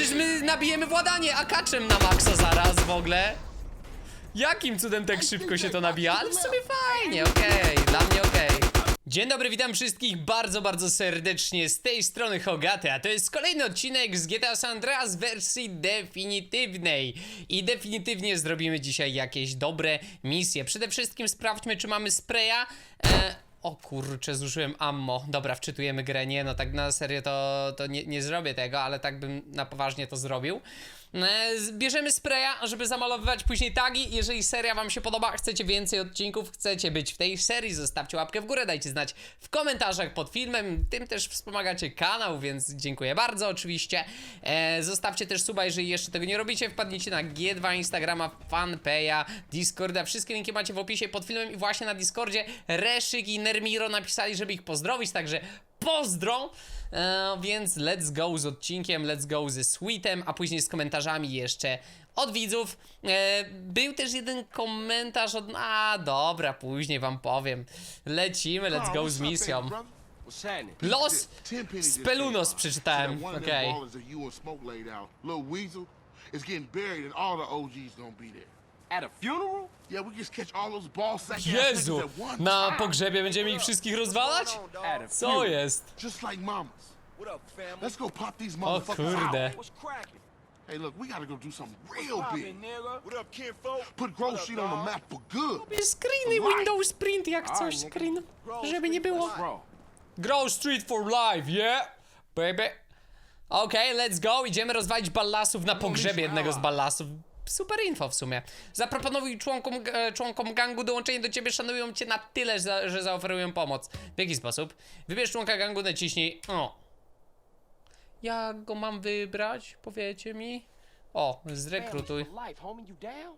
przecież my nabijemy władanie akaczem na maksa zaraz w ogóle. Jakim cudem tak szybko się to nabija? Ale w sumie fajnie, okej, dla mnie okej. Dzień dobry, witam wszystkich bardzo, bardzo serdecznie z tej strony Hogaty, a to jest kolejny odcinek z GTA San Andreas wersji definitywnej. I definitywnie zrobimy dzisiaj jakieś dobre misje. Przede wszystkim sprawdźmy, czy mamy spraya. E, o kurczę, zużyłem ammo. Dobra, wczytujemy grę. Nie, no tak na serio to, to nie, nie zrobię tego, ale tak bym na poważnie to zrobił. E, Bierzemy spraya, żeby zamalowywać później tagi. Jeżeli seria wam się podoba, chcecie więcej odcinków, chcecie być w tej serii, zostawcie łapkę w górę, dajcie znać w komentarzach pod filmem. Tym też wspomagacie kanał, więc dziękuję bardzo oczywiście. E, zostawcie też suba, jeżeli jeszcze tego nie robicie. Wpadnijcie na G2, Instagrama, fanpaya, Discorda. Wszystkie linki macie w opisie pod filmem i właśnie na Discordzie Reszyk i Nermiro napisali, żeby ich pozdrowić, także pozdro! E, więc let's go z odcinkiem, let's go ze Sweetem, a później z komentarzami jeszcze od widzów. E, był też jeden komentarz od... A, dobra, później wam powiem. Lecimy, let's go z misją. Los Spelunos przeczytałem, okej. Okay. At a funeral? Yeah, we just catch all those ball sack ass Jezu, na time. pogrzebie będziemy ich wszystkich rozwalać? At a Co funeral. jest? Just like mamas. What up, family? Let's go pop these O motherfuckers kurde. out. What's cracking? Hey, look, we gotta go do something real Poppin', big. nigga. What up, kinfolk? Put Grove Street on the map for good. Screeny Windows Print jak coś, screen, żeby nie było. Bro, Grow Street for Life, yeah, baby. Okej, let's go, idziemy rozwalić ballasów na pogrzebie jednego z ballasów. Super info w sumie. Zaproponuj członkom, e, członkom gangu dołączenie do ciebie, szanują cię na tyle, że, zaoferują pomoc. W jaki sposób? Wybierz członka gangu, naciśnij. O. Jak go mam wybrać? Powiecie mi. O, zrekrutuj.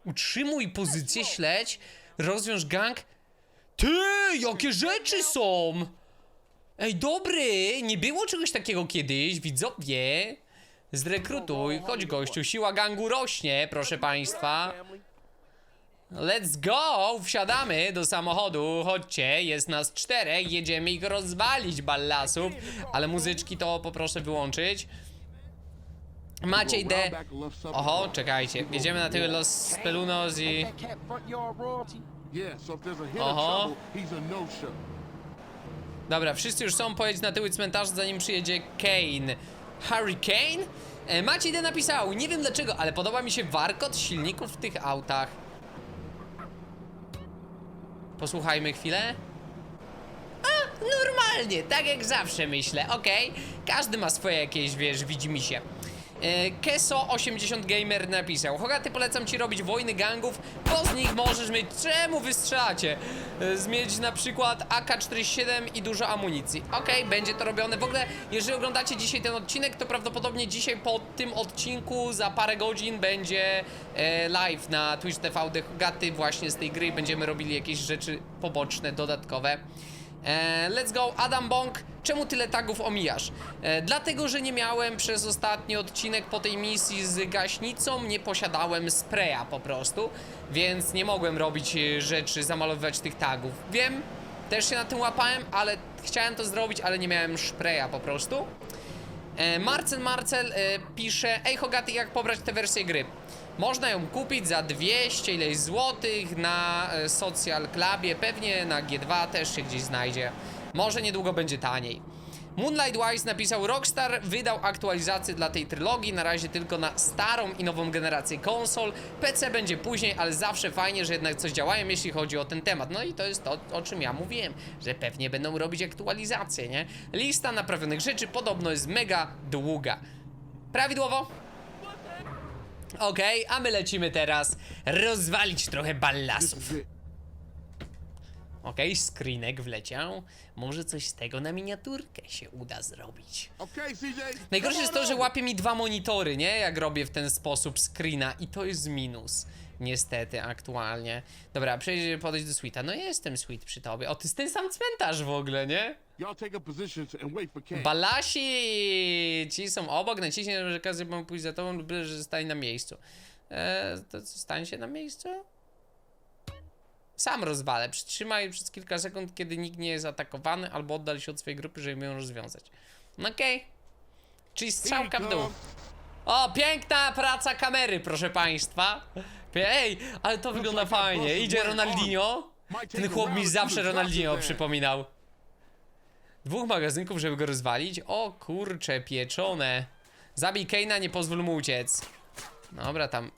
Utrzymuj pozycję, śledź, rozwiąż gang. Ty, jakie rzeczy są! Ej, dobry, nie było czegoś takiego kiedyś, widzowie. Zrekrutuj, chodź gościu, siła gangu rośnie, proszę państwa. Let's go, wsiadamy do samochodu, chodźcie, jest nas czterech, jedziemy ich rozwalić, ballasów. Ale muzyczki to poproszę wyłączyć. Maciej D. Oho, czekajcie, jedziemy na tyły Los Spelunos i... No-show. Dobra, wszyscy już są, pojedź na tyły cmentarza, zanim przyjedzie Kane. Hurricane? E, Maciej D napisał, nie wiem dlaczego, ale podoba mi się warkot silników w tych autach. Posłuchajmy chwilę. A, normalnie, tak jak zawsze myślę, okej. Każdy ma swoje jakieś, wiesz, widzimy się. E, Keso80 Gamer napisał. Hogaty polecam ci robić wojny gangów. Bo z nich możesz mieć Czemu wy strzelacie? E, Zmieć na przykład AK-47 i dużo amunicji. Okej, będzie to robione. W ogóle, jeżeli oglądacie dzisiaj ten odcinek To prawdopodobnie dzisiaj po tym odcinku Za parę godzin będzie e, live na Twitch TV Hogaty Właśnie z tej gry Będziemy robili jakieś rzeczy poboczne, dodatkowe E, let's go, Adam Bong. Czemu tyle tagów omijasz? E, dlatego, że nie miałem przez ostatni odcinek po tej misji z gaśnicą, nie posiadałem spraya po prostu, więc nie mogłem robić e, rzeczy, zamalowywać tych tagów. Wiem, też się na tym łapałem, ale chciałem to zrobić, ale nie miałem spraya po prostu. E, Marcel Marcel e, pisze Ej Hogaty, jak pobrać tę wersję gry? Można ją kupić za 200 ileś złotych na e, Social Clubie, pewnie na G2 też się gdzieś znajdzie. Może niedługo będzie taniej. Moonlight Wise napisał Rockstar wydał aktualizację dla tej trylogii, na razie tylko na starą i nową generację konsol. PC będzie później, ale zawsze fajnie, że jednak coś działają, jeśli chodzi o ten temat. No i to jest to, o czym ja mówiłem, że pewnie będą robić aktualizacje, nie? Lista naprawionych rzeczy podobno jest mega długa. Prawidłowo? Okej, a my lecimy teraz rozwalić trochę ballasów. Okej, screenek wleciał. Może coś z tego na miniaturkę się uda zrobić. Okay, CJ. Najgorsze jest to, że łapie mi dwa monitory, nie? Jak robię w ten sposób screena i to jest minus. Niestety, aktualnie. Dobra, przejdziemy podejść do suita. No jestem sweet przy tobie. O, to jest ten sam cmentarz w ogóle, nie? Balasi! Ci są obok, naciśnij, że każdy ma pójść za tobą lub że zostań na miejscu. Eee, to co, stań się na miejscu? Sam rozwalę. Przytrzymaj przez kilka sekund, kiedy nikt nie jest atakowany, albo oddal się od swojej grupy, żeby ją rozwiązać. No Okej. Czyli strzałka w dół. O, piękna praca kamery, proszę państwa. Ej, ale to wygląda fajnie. Idzie Ronaldinho. Ten chłop mi zawsze Ronaldinho przypominał. Dwóch magazynków, żeby go rozwalić? O kurcze, pieczone. Zabij Kane'a, nie pozwól mu uciec. Dobra, tam.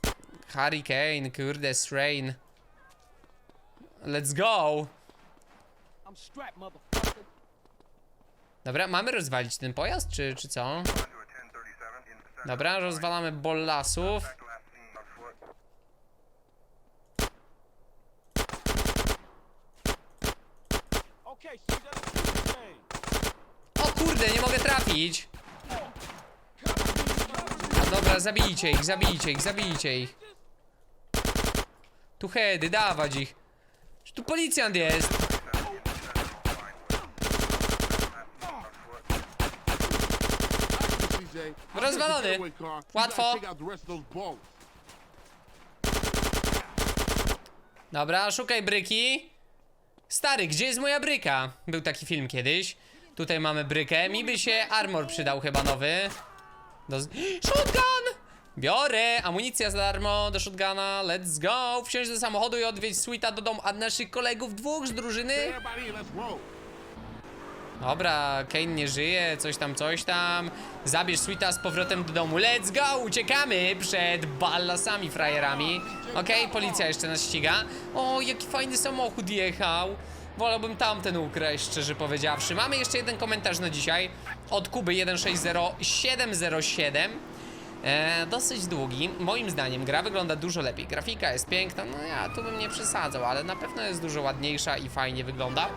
Harry Kane, kurde, Strain. Let's go. Dobra, mamy rozwalić ten pojazd, czy, czy co? Dobra, rozwalamy bollasów. Okay, see that thing. O kurde, nie mogę trafić. A dobra, zabijcie ich, zabijcie ich, zabijcie ich. Tu heady, dawać ich. Tu policjant jest. Rozwalony. Łatwo. Dobra, szukaj bryki. Stary, gdzie jest moja bryka? Był taki film kiedyś. Tutaj mamy brykę. Mi by się armor przydał chyba nowy. Do... Shotgun! Biorę! Amunicja za darmo do shotguna. Let's go! Wsiąść do samochodu i odwieźć Sweeta do domu. A naszych kolegów dwóch z drużyny? Everybody in, let's roll. Dobra, Kane nie żyje, coś tam, coś tam. Zabierz Sweeta z powrotem do domu. Let's go! Uciekamy przed ballasami, frajerami. Okej, policja jeszcze nas ściga. O, jaki fajny samochód jechał. Wolałbym tamten ukraść, szczerze powiedziawszy. Mamy jeszcze jeden komentarz na dzisiaj. Od Kuby 160707. E, dosyć długi. Moim zdaniem gra wygląda dużo lepiej. Grafika jest piękna, no ja tu bym nie przesadzał, ale na pewno jest dużo ładniejsza i fajnie wygląda.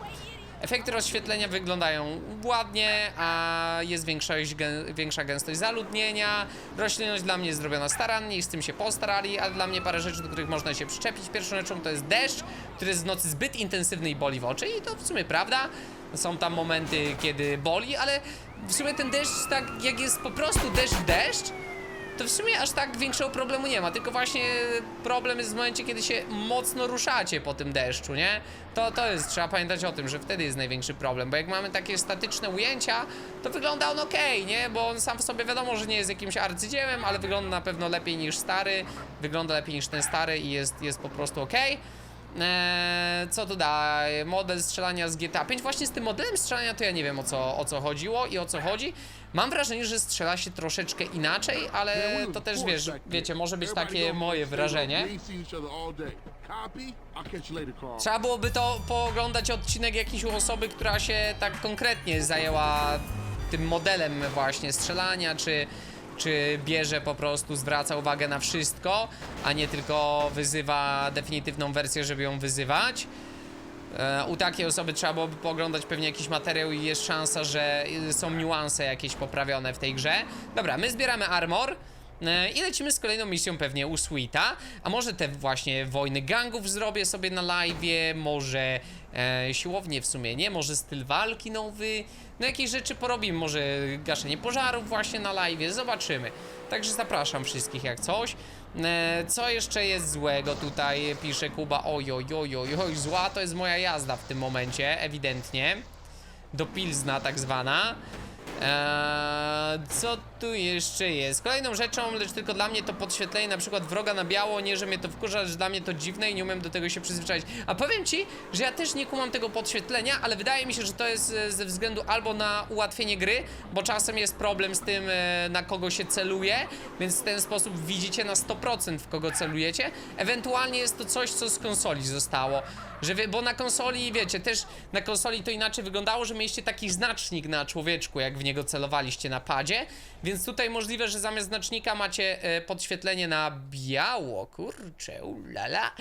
Efekty rozświetlenia wyglądają ładnie, a jest większość, gę, większa gęstość zaludnienia. Roślinność dla mnie jest zrobiona starannie i z tym się postarali, ale dla mnie parę rzeczy, do których można się przyczepić. Pierwszą rzeczą to jest deszcz, który jest w nocy zbyt intensywny i boli w oczy i to w sumie prawda. Są tam momenty, kiedy boli, ale w sumie ten deszcz, tak jak jest po prostu deszcz, deszcz, to w sumie aż tak większego problemu nie ma, tylko właśnie problem jest w momencie, kiedy się mocno ruszacie po tym deszczu, nie? To, to jest, trzeba pamiętać o tym, że wtedy jest największy problem, bo jak mamy takie statyczne ujęcia, to wygląda on ok, nie? Bo on sam w sobie wiadomo, że nie jest jakimś arcydziełem, ale wygląda na pewno lepiej niż stary, wygląda lepiej niż ten stary i jest, jest po prostu ok. Eee, co tu daje? Model strzelania z GTA 5. Właśnie z tym modelem strzelania to ja nie wiem o co, o co chodziło i o co chodzi. Mam wrażenie, że strzela się troszeczkę inaczej, ale to też wiesz, wiecie, może być takie moje wrażenie. Trzeba byłoby to pooglądać odcinek jakiejś osoby, która się tak konkretnie zajęła tym modelem właśnie strzelania, czy, czy bierze po prostu, zwraca uwagę na wszystko, a nie tylko wyzywa definitywną wersję, żeby ją wyzywać. E, U takiej osoby trzeba byłoby pooglądać pewnie jakiś materiał i jest szansa, że y, są niuanse jakieś poprawione w tej grze. Dobra, my zbieramy armor. e, I lecimy z kolejną misją pewnie u Sweeta. A może te właśnie wojny gangów zrobię sobie na live, może e, siłownie w sumie nie, może styl walki nowy. No jakieś rzeczy porobimy, może gaszenie pożarów właśnie na live, zobaczymy. Także zapraszam wszystkich jak coś. E, co jeszcze jest złego tutaj, pisze Kuba. Oj, oj, oj, oj, oj, zła to jest moja jazda w tym momencie, ewidentnie. Do Pilzna tak zwana. Eee, co tu jeszcze jest? Kolejną rzeczą, lecz tylko dla mnie to podświetlenie na przykład wroga na biało, nie że mnie to wkurza, że dla mnie to dziwne i nie umiem do tego się przyzwyczaić. A powiem ci, że ja też nie kumam tego podświetlenia, ale wydaje mi się, że to jest e, ze względu albo na ułatwienie gry, bo czasem jest problem z tym, e, na kogo się celuje, więc w ten sposób widzicie na 100% w kogo celujecie. Ewentualnie jest to coś, co z konsoli zostało. Że wie, bo na konsoli, wiecie, też na konsoli to inaczej wyglądało, że mieliście taki znacznik na człowieczku, jak w niego celowaliście na padzie, więc tutaj możliwe, że zamiast znacznika macie e, podświetlenie na biało, kurczę, ulala,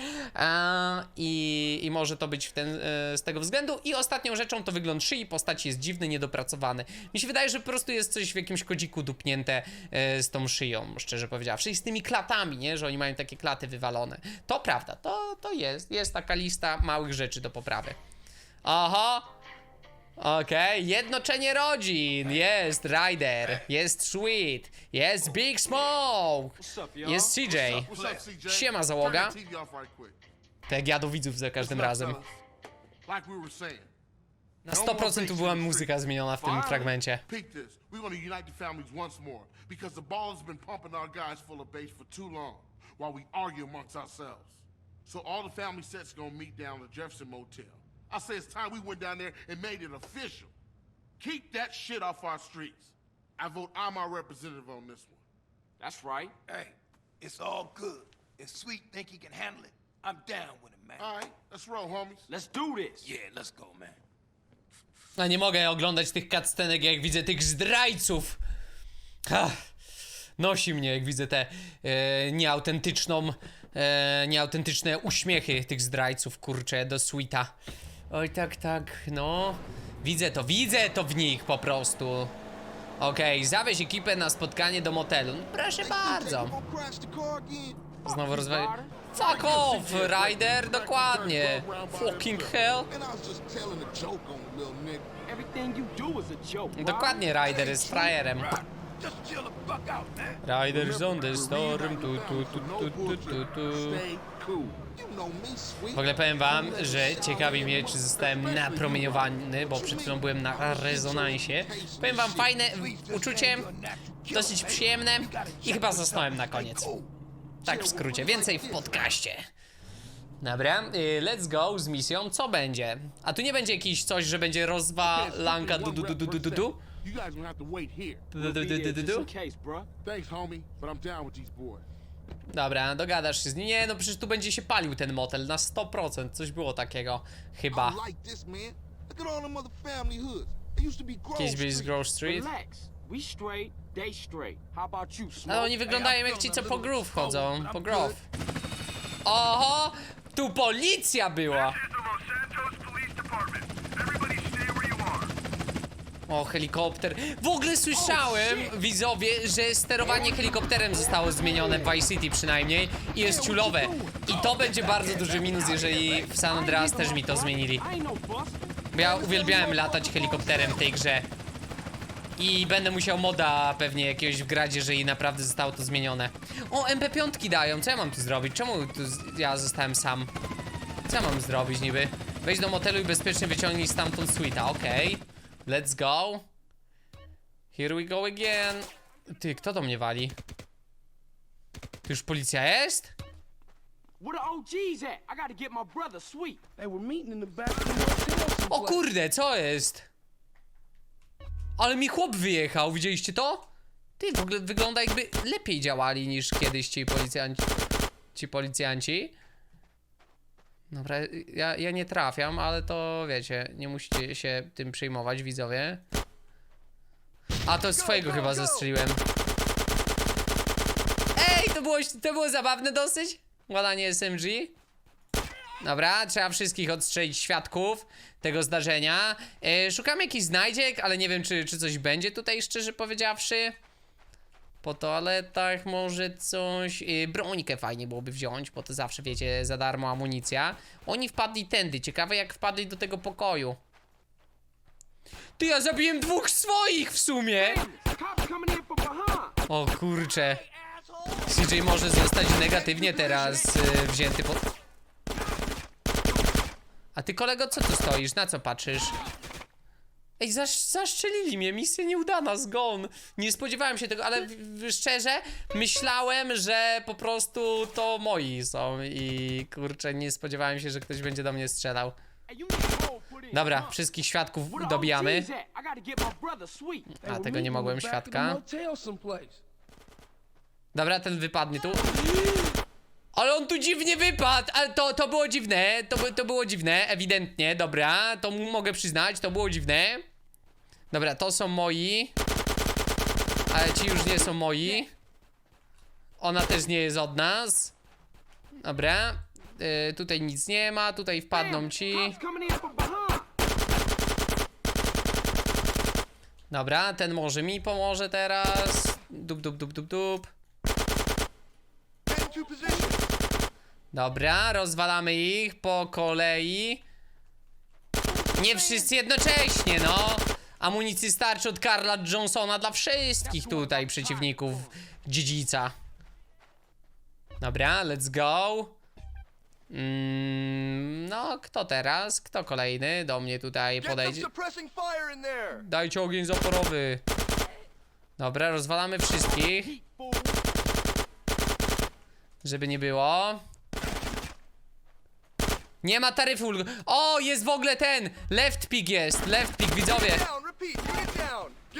i, i może to być ten, e, z tego względu. I ostatnią rzeczą to wygląd szyi. Postaci jest dziwny, niedopracowany. Mi się wydaje, że po prostu jest coś w jakimś kodziku dupnięte e, z tą szyją, szczerze powiedziawszy, i z tymi klatami, nie, że oni mają takie klaty wywalone. To prawda, to, to jest, jest taka lista małych rzeczy do poprawy. Aha, Okej, jednoczenie rodzin, jest Ryder, jest Sweet, jest Big Smoke, jest CJ. Siema, załoga. Tak ja do widzów za każdym razem. Na 100% tu była muzyka zmieniona w tym fragmencie. Peep this. We're gonna unite the families once more because the ball has been pumping our guys full of bass for too long while we argue amongst ourselves. So all the family sets gonna meet down at the Jefferson Motel. I say it's time we went down there and made it official. Keep that shit off our streets. I vote I'm our representative on this one. That's right. Hey, it's all good. If Sweet think he can handle it, I'm down with him, man. All right, let's roll, homies. Let's do this. Yeah, let's go, man. A nie mogę oglądać tych cutscenek, jak widzę tych zdrajców. Ach, nosi mnie, jak widzę te e, nieautentyczną, e, nieautentyczne uśmiechy tych zdrajców, kurczę, do Sweeta. Oj, tak, tak, no. Widzę to, widzę to w nich po prostu. Okej, zawieź ekipę na spotkanie do motelu. No, proszę bardzo. Znowu rozwali... Fuck off, Ryder, dokładnie. Fucking hell. Dokładnie, Ryder jest frajerem. Just chill the fuck out, man. Riders on the storm, tu, tu, tu, tu, tu, tu, tu. W ogóle powiem wam, że ciekawi mnie, czy zostałem napromieniowany, bo przed chwilą byłem na rezonansie. Powiem wam, fajne uczucie, dosyć przyjemne i chyba zasnąłem na koniec. Tak w skrócie, więcej w podcaście. Dobra, y, let's go z misją, co będzie? A tu nie będzie jakiś coś, że będzie rozwalanka du du du du du du du? You guys gonna have to wait here. Du, du, du, du, du, du? Thanks, homie, but I'm down with these boys. Dobra, dogadasz się z nim. Nie, no przecież tu będzie się palił ten motel na 100%. Coś było takiego. Chyba. I like this, man. Look at all them other family hoods. They used to be Grove Kiedyś byli z Street. Grove Street. Relax. We straight, they straight. How about you, Ale Smoke? oni wyglądają jak ci, co po Grove chodzą. Po Grove. Oho! Tu policja była! This is the Los Santos Police Department. Everybody stay where you are. O, helikopter. W ogóle słyszałem, widzowie, że sterowanie helikopterem zostało zmienione w Vice City przynajmniej i jest ciulowe. I to będzie bardzo duży minus, jeżeli w San Andreas też mi to zmienili. Bo ja uwielbiałem latać helikopterem w tej grze. I będę musiał moda pewnie jakiegoś wgrać, jeżeli naprawdę zostało to zmienione. O, MP5 dają, co ja mam tu zrobić? Czemu tu ja zostałem sam? Co ja mam zrobić niby? Wejdź do motelu i bezpiecznie wyciągnij stamtąd suita, okej. Let's go. Here we go again. Ty, kto do mnie wali? Już policja jest? Where the OGs at? I gotta get my brother Sweet. They were meeting in the back of the motel. O kurde, co jest? Ale mi chłop wyjechał, widzieliście to? Ty, w ogóle wygląda jakby lepiej działali niż kiedyś ci policjanci. Ci policjanci. Dobra, ja, ja nie trafiam, ale to wiecie, nie musicie się tym przejmować, widzowie. A to swojego chyba zastrzeliłem. Ej, to było, to było zabawne dosyć. Ładanie SMG. Dobra, trzeba wszystkich odstrzelić świadków tego zdarzenia. E, szukam jakichś znajdziek, ale nie wiem, czy, czy coś będzie tutaj, szczerze powiedziawszy. Po toaletach może coś. Bronikę fajnie byłoby wziąć, bo to zawsze, wiecie, za darmo amunicja. Oni wpadli tędy. Ciekawe, jak wpadli do tego pokoju. Ty, ja zabiłem dwóch swoich w sumie! O kurcze. CJ może zostać negatywnie teraz y, wzięty pod... A ty kolego, co tu stoisz? Na co patrzysz? Ej, zasz, zaszczelili mnie, misja nieudana, zgon. Nie spodziewałem się tego, ale w, w, szczerze myślałem, że po prostu to moi są i kurczę, nie spodziewałem się, że ktoś będzie do mnie strzelał. Dobra, wszystkich świadków dobijamy. A, tego nie mogłem świadka. Dobra, ten wypadnie tu. Ale on tu dziwnie wypadł, ale to, to było dziwne, to, to było dziwne, ewidentnie, dobra, to mu mogę przyznać, to było dziwne. Dobra, to są moi. Ale ci już nie są moi. Ona też nie jest od nas. Dobra, y, tutaj nic nie ma, tutaj wpadną ci. Dobra, ten może mi pomoże teraz. Dup, dup, dup, dup, dup. Dobra, rozwalamy ich po kolei. Nie wszyscy jednocześnie, no. Amunicji starczy od Karla Johnsona dla wszystkich tutaj przeciwników dziedzica. Dobra, let's go. Mm, no, kto teraz? Kto kolejny do mnie tutaj podejdzie? Dajcie ogień zaporowy. Dobra, rozwalamy wszystkich. Żeby nie było. Nie ma taryfu. O, jest w ogóle ten! Left pick jest, left pick, widzowie.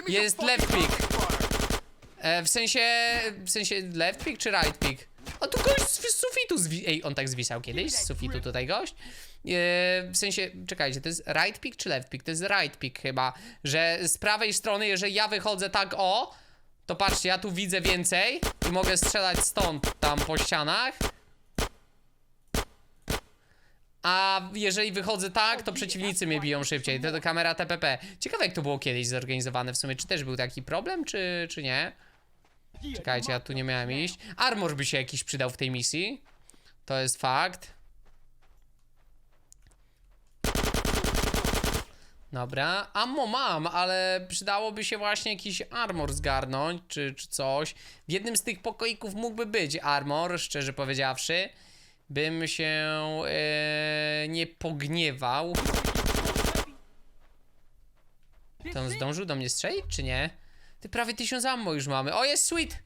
Jest left pick. E, w sensie, w sensie left pick czy right pick? O, tu gość z z sufitu zwi... Ej, on tak zwisał kiedyś, z sufitu tutaj gość. E, w sensie, czekajcie, to jest right pick czy left pick? To jest right pick chyba, że z prawej strony, jeżeli ja wychodzę tak o, to patrzcie, ja tu widzę więcej i mogę strzelać stąd, tam po ścianach. A jeżeli wychodzę tak, to przeciwnicy mnie biją szybciej. To, to kamera TPP. Ciekawe jak to było kiedyś zorganizowane w sumie. Czy też był taki problem, czy, czy nie? Czekajcie, ja tu nie miałem iść. Armor by się jakiś przydał w tej misji. To jest fakt. Dobra, ammo mam, ale przydałoby się właśnie jakiś armor zgarnąć, czy, czy coś. W jednym z tych pokoików mógłby być armor, szczerze powiedziawszy. Bym się e, nie pogniewał. To on zdążył do mnie strzelić, czy nie? Ty prawie tysiąc ammo już mamy. O, jest Sweet!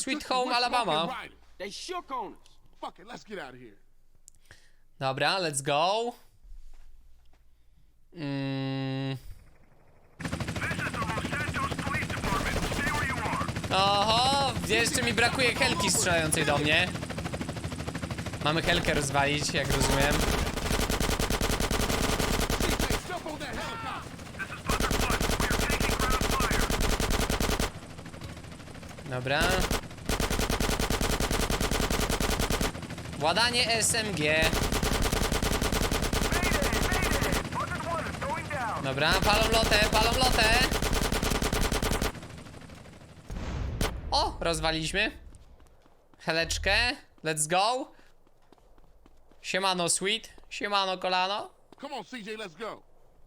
Sweet Home Alabama. Dobra, let's go. Mm. Oho, jeszcze mi brakuje helki strzelającej do mnie. Mamy helkę rozwalić, jak rozumiem. Dobra. Władanie SMG. Mayday! Mayday! Buzzard 1 is going down. Dobra, palą lotę, palą lotę. O, rozwaliliśmy. Heleczkę. Let's go. Siemano, sweet. Siemano, kolano. Come on, CJ, let's go.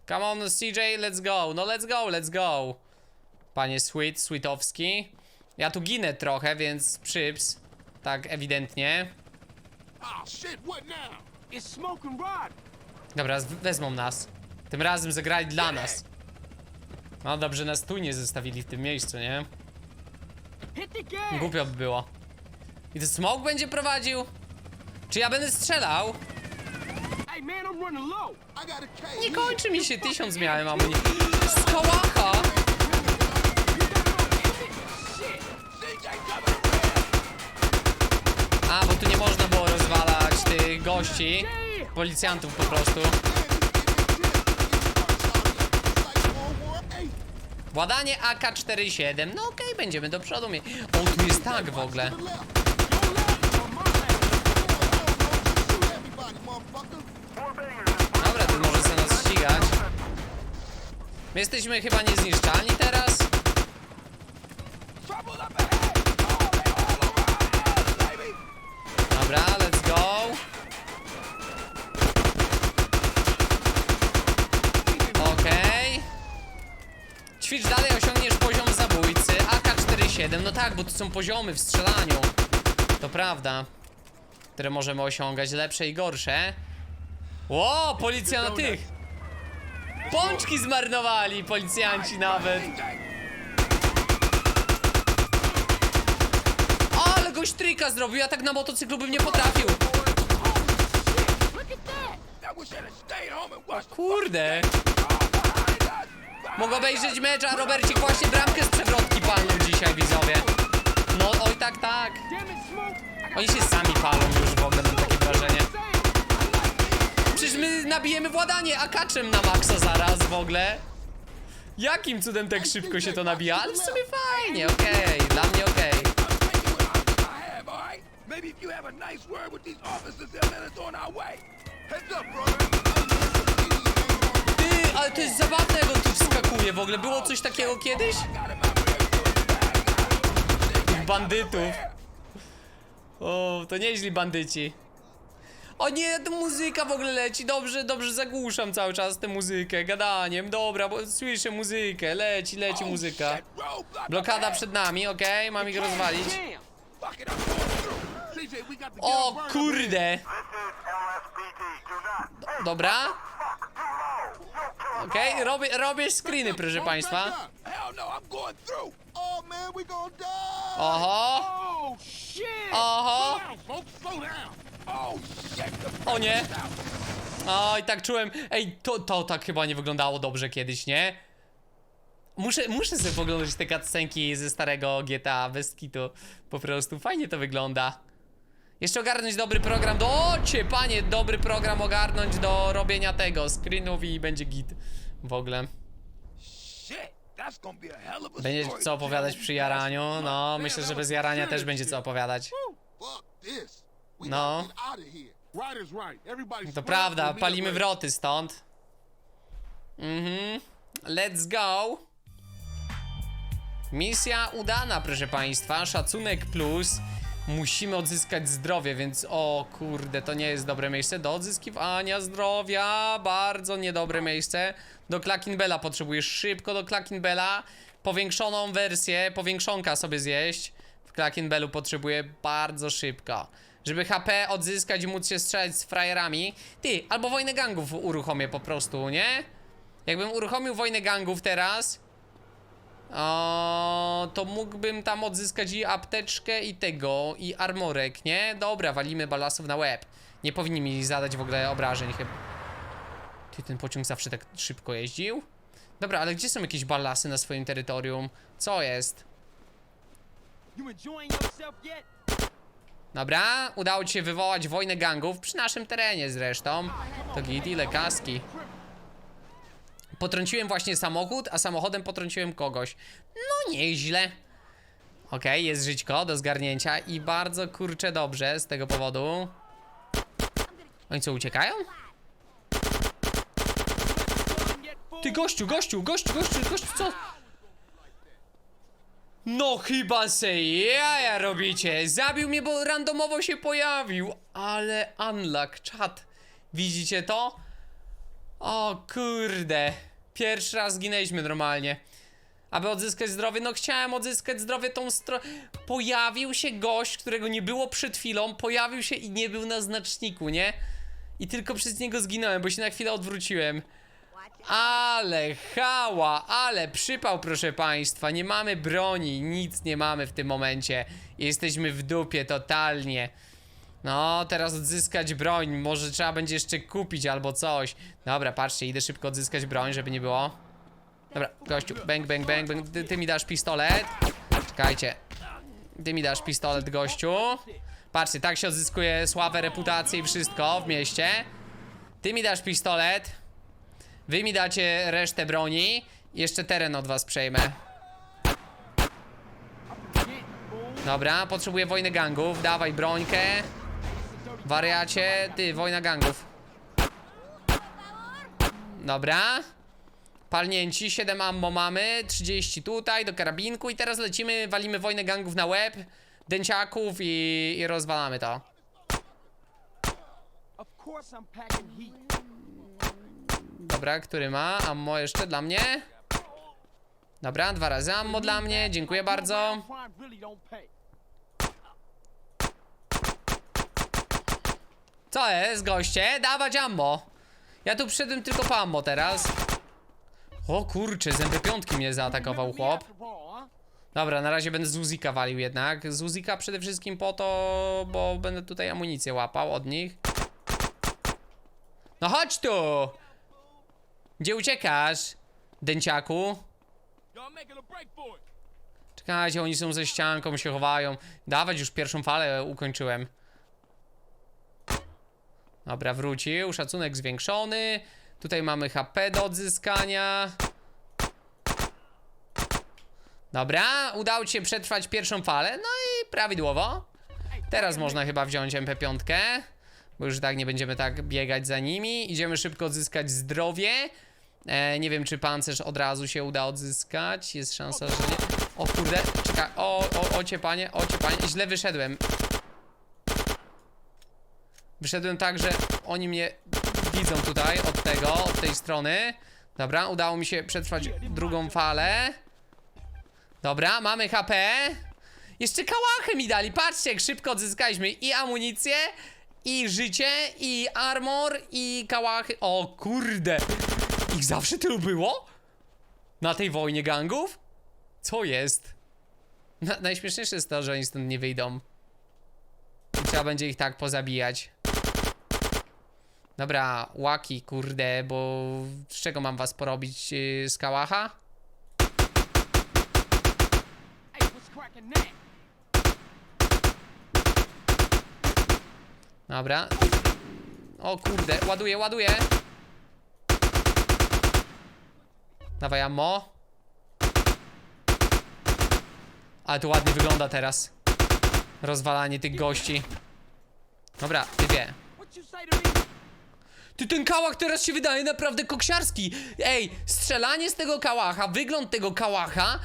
Come on, CJ, let's go. No, let's go, let's go. Panie Sweet, Sweetowski. Ja tu ginę trochę, więc przyps. Tak, ewidentnie. Ah. Dobra, wezmą nas. Tym razem zagrali dla nas. No dobrze, nas tu nie zostawili w tym miejscu, nie? Głupio by było. I to smoke będzie prowadził? Czy ja będę strzelał? Nie kończy mi się, tysiąc miałem amunicji. Z kałacha! A, bo tu nie można było rozwalać tych gości. Policjantów po prostu. Władanie AK-47. No okej, będziemy do przodu mieć. O, tu jest tak w ogóle. Dobra, ty może se nas ścigać. My jesteśmy chyba niezniszczalni teraz. Dobra, let's go. Okej. Ćwicz dalej, osiągniesz poziom zabójcy. AK-47, no tak, bo to są poziomy w strzelaniu. To prawda. Które możemy osiągać, lepsze i gorsze. Ło, policja na tych! Pączki zmarnowali policjanci nawet. Ale goś tryka zrobił, ja tak na motocyklu bym nie potrafił. Kurde. Mogę obejrzeć mecz, a Robercik właśnie bramkę z przewrotki palnął dzisiaj, widzowie. No, oj tak, tak. Oni się sami palą już w ogóle, mam takie wrażenie. Przecież my nabijemy władanie akaczem na maksa zaraz w ogóle. Jakim cudem tak szybko się to nabija? Ale w sumie fajnie, okej, dla mnie okej. I'll take you what I have, all right? Maybe if you have a nice word with these officers, they'll let us on our way. Heads up, brother. Ty, ale to jest zabawne, jak on tu wskakuje w ogóle. Było coś takiego kiedyś? Tych bandytów. O, to nieźli bandyci. O nie, to muzyka w ogóle leci. Dobrze, dobrze zagłuszam cały czas tę muzykę gadaniem. Dobra, bo słyszę muzykę. Leci, leci muzyka. Blokada przed nami, okej, mam ich rozwalić. O kurde! Dobra. Okej, robię, robię screeny, proszę państwa. Oho, Oh, oho, O nie. Oj, tak czułem. Ej, to, to tak chyba nie wyglądało dobrze kiedyś, nie? Muszę, muszę sobie poglądać te cutscenki ze starego GTA bez kitu. Po prostu fajnie to wygląda. Jeszcze ogarnąć dobry program do... O, cie, panie, dobry program ogarnąć do robienia tego, screenów i będzie git. W ogóle. Będzie co opowiadać przy jaraniu? No, myślę, że bez jarania też będzie co opowiadać. Everybody To prawda, palimy wroty stąd. Mhm. Let's go. Misja udana, proszę państwa. Szacunek plus. Musimy odzyskać zdrowie, więc o kurde, to nie jest dobre miejsce do odzyskiwania zdrowia. Bardzo niedobre miejsce. Do Klakinbela potrzebujesz szybko do Klakinbela. Powiększoną wersję, powiększonka sobie zjeść. W Klakinbelu potrzebuję bardzo szybko. Żeby HP odzyskać i móc się strzelać z frajerami. Ty, albo wojnę gangów uruchomię po prostu, nie? Jakbym uruchomił wojnę gangów teraz, o, to mógłbym tam odzyskać i apteczkę, i tego, i armorek, nie? Dobra, walimy balasów na łeb. Nie powinni mi zadać w ogóle obrażeń chyba. Ty, ten pociąg zawsze tak szybko jeździł? Dobra, ale gdzie są jakieś balasy na swoim terytorium? Co jest? You enjoying yourself yet? Dobra, udało ci się wywołać wojnę gangów przy naszym terenie zresztą. To git, ile kaski. Potrąciłem właśnie samochód, a samochodem potrąciłem kogoś. No nieźle. Okej, jest żyćko do zgarnięcia i bardzo kurczę dobrze z tego powodu. Oni co, uciekają? Ty gościu, gościu, gościu, gościu, gościu, co? No chyba se jaja robicie. Zabił mnie, bo randomowo się pojawił. Ale unluck, czat. Widzicie to? O kurde. Pierwszy raz zginęliśmy normalnie. Aby odzyskać zdrowie, no chciałem odzyskać zdrowie tą stronę. Pojawił się gość, którego nie było przed chwilą, pojawił się i nie był na znaczniku, nie? I tylko przez niego zginąłem, bo się na chwilę odwróciłem. Ale hała, ale przypał, proszę państwa. Nie mamy broni, nic nie mamy w tym momencie. Jesteśmy w dupie totalnie. No, teraz odzyskać broń. Może trzeba będzie jeszcze kupić albo coś. Dobra, patrzcie, idę szybko odzyskać broń, żeby nie było. Dobra, gościu, bang, bang, bang, bang. Ty, ty mi dasz pistolet. Czekajcie. Ty mi dasz pistolet, gościu. Patrzcie, tak się odzyskuje sławę, reputację i wszystko w mieście. Ty mi dasz pistolet. Wy mi dacie resztę broni. Jeszcze teren od was przejmę. Dobra, potrzebuję wojny gangów. Dawaj brońkę. Wariacie, ty, wojna gangów. Dobra. Palnięci, 7 ammo mamy, 30 tutaj do karabinku i teraz lecimy, walimy wojnę gangów na łeb, dęciaków i, i rozwalamy to. Dobra, który ma? Ammo jeszcze dla mnie? Dobra, dwa razy ammo dla mnie, dziękuję bardzo. Co jest, goście? Dawać ammo. Ja tu przyszedłem tylko po ammo teraz. O kurczę, zęby piątki mnie zaatakował chłop. Dobra, na razie będę z Uzika walił jednak. Z Uzika przede wszystkim po to, bo będę tutaj amunicję łapał od nich. No chodź tu! Gdzie uciekasz, dęciaku? Czekajcie, oni są ze ścianką, się chowają. Dawać już pierwszą falę ukończyłem. Dobra, wrócił. Szacunek zwiększony. Tutaj mamy HP do odzyskania. Dobra, udało ci się przetrwać pierwszą falę. No i prawidłowo. Teraz można chyba wziąć MP5. Bo już tak nie będziemy tak biegać za nimi. Idziemy szybko odzyskać zdrowie. E, nie wiem, czy pancerz od razu się uda odzyskać. Jest szansa, że nie. O kurde, czekaj. O, o, ocie panie, ocie panie. Źle wyszedłem. Wyszedłem tak, że oni mnie widzą tutaj od tego, od tej strony. Dobra, udało mi się przetrwać drugą falę. Dobra, mamy HP. Jeszcze kałachę mi dali. Patrzcie, jak szybko odzyskaliśmy i amunicję, i życie, i armor, i kałachy. O kurde. Ich zawsze tylu było? Na tej wojnie gangów? Co jest? Na, najśmieszniejsze jest to, że oni stąd nie wyjdą. I trzeba będzie ich tak pozabijać. Dobra, łaki, kurde, bo z czego mam was porobić? Yy, z kałacha? Dobra. O kurde, ładuję, ładuję. Dawaj ammo. Ale to ładnie wygląda teraz. Rozwalanie tych gości. Dobra, ty me? Ty ten kałach teraz się wydaje naprawdę koksiarski. Ej, strzelanie z tego kałacha, wygląd tego kałacha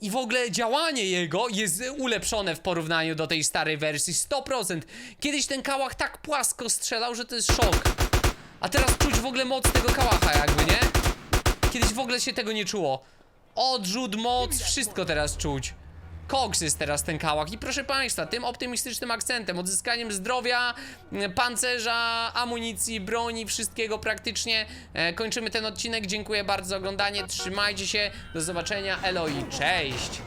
i w ogóle działanie jego jest ulepszone w porównaniu do tej starej wersji 100%. Kiedyś ten kałach tak płasko strzelał, że to jest szok. A teraz czuć w ogóle moc tego kałacha jakby, nie? Kiedyś w ogóle się tego nie czuło. Odrzut, moc, wszystko teraz czuć. Koks jest teraz ten kałach i proszę państwa, tym optymistycznym akcentem, odzyskaniem zdrowia, pancerza, amunicji, broni, wszystkiego praktycznie e, kończymy ten odcinek. Dziękuję bardzo za oglądanie, trzymajcie się, do zobaczenia, elo i cześć!